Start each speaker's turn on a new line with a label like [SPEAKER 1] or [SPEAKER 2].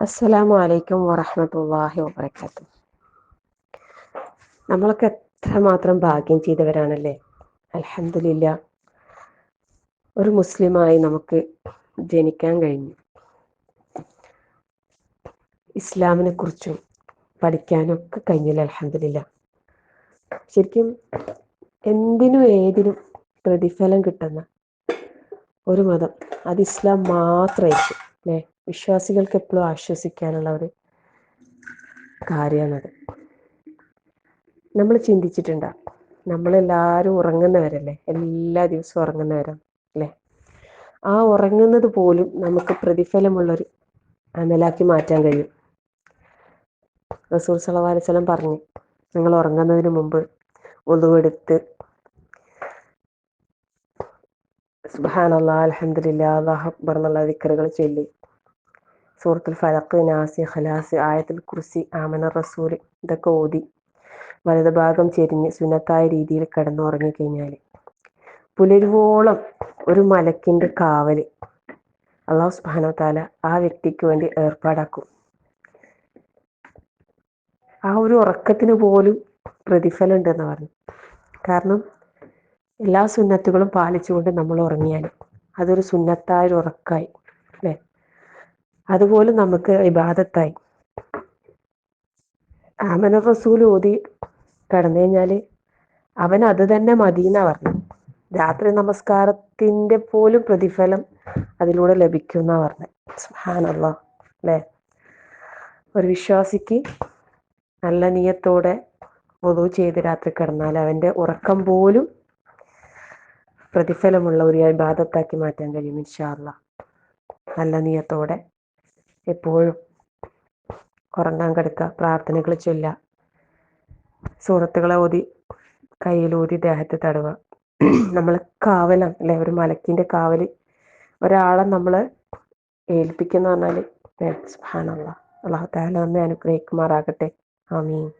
[SPEAKER 1] അസ്സലാമു അലൈക്കും വറഹ്മത്തുള്ളാഹി വബറകാതുഹു. നമ്മളൊക്കെ എത്രമാത്രം ഭാഗ്യം ചെയ്തവരാണല്ലേ? അലഹമില്ല ഒരു മുസ്ലിമായി നമുക്ക് ജനിക്കാൻ കഴിഞ്ഞു. ഇസ്ലാമിനെ കുറിച്ചും പഠിക്കാനൊക്കെ കഴിഞ്ഞില്ല? അലഹമില്ല ശരിക്കും എന്തിനും ഏതിനും പ്രതിഫലം കിട്ടുന്ന ഒരു മതം. അത് ഇസ്ലാം മാത്രമായിരിക്കും അല്ലേ? വിശ്വാസികൾക്ക് എപ്പോഴും ആശ്വസിക്കാനുള്ള ഒരു കാര്യമാണത്. നമ്മൾ ചിന്തിച്ചിട്ടുണ്ടോ നമ്മളെല്ലാവരും ഉറങ്ങുന്നവരല്ലേ? എല്ലാ ദിവസവും ഉറങ്ങുന്നവരാണ് അല്ലേ? ആ ഉറങ്ങുന്നത് പോലും നമുക്ക് പ്രതിഫലമുള്ളൊരു അമലാക്കി മാറ്റാൻ കഴിയും. റസൂർ വസല്ലം പറഞ്ഞു നിങ്ങൾ ഉറങ്ങുന്നതിന് മുമ്പ് ഒതുവെടുത്ത് സുബാനുള്ള അലഹമില്ല അള്ളാഹ് അക്ബർ എന്നുള്ള ദിക്കറുകൾ ചൊല്ലി. സൂറത്തുൽ ഫലക്ക് നാസി ഖലാസ് ആയത്തുൽ കുർസി ആമന റസൂൽ ഇതൊക്കെ ഓതി. വലത് ഭാഗം ചെരിഞ്ഞ് സുന്നത്തായ രീതിയിൽ കിടന്നുറങ്ങി കഴിഞ്ഞാൽ പുലരുവോളം ഒരു മലക്കിന്റെ കാവൽ അള്ളാഹു സുബ്ഹാനഹു താല ആ വ്യക്തിക്ക് വേണ്ടി ഏർപ്പാടാക്കും. ആ ഒരു ഉറക്കത്തിന് പോലും പ്രതിഫലം ഉണ്ടെന്ന് പറഞ്ഞു കാരണം എല്ലാ സുന്നത്തുകളും പാലിച്ചുകൊണ്ട് നമ്മൾ ഉറങ്ങിയാൽ അതൊരു സുന്നത്തായ ഉറക്കായി. അതുപോലെ നമുക്ക് ഇബാദത്തായി. ആമന റസൂൽ ഓതി കടന്നു കഴിഞ്ഞാൽ അവൻ അത് തന്നെ മദീന പറഞ്ഞു. രാത്രി നമസ്കാരത്തിന്റെ പോലും പ്രതിഫലം അതിലൂടെ ലഭിക്കും എന്നാ പറഞ്ഞത് അല്ലേ? ഒരു വിശ്വാസിക്ക് നല്ല നീയത്തോടെ വധു ചെയ്ത് രാത്രി കിടന്നാൽ അവന്റെ ഉറക്കം പോലും പ്രതിഫലമുള്ള ഒരു ഇബാദത്താക്കി മാറ്റാൻ കഴിയും ഇൻഷാല്ല നല്ല നീയത്തോടെ. എപ്പോഴും ഉറങ്ങാൻ കിടക്കുക പ്രാർത്ഥനകൾ ചൊല്ലുക സുഹൃത്തുക്കളെ ഓതി കയ്യിലൂതി ദേഹത്ത് തടവുക നമ്മൾ കാവലാണ് അല്ലെ? ഒരു മലക്കിന്റെ കാവൽ. ഒരാളെ നമ്മൾ ഏൽപ്പിക്കുന്ന പറഞ്ഞാൽ അള്ളാഹു താല നമ്മെ അനുഗ്രഹിക്കുമാറാകട്ടെ. ആമീൻ.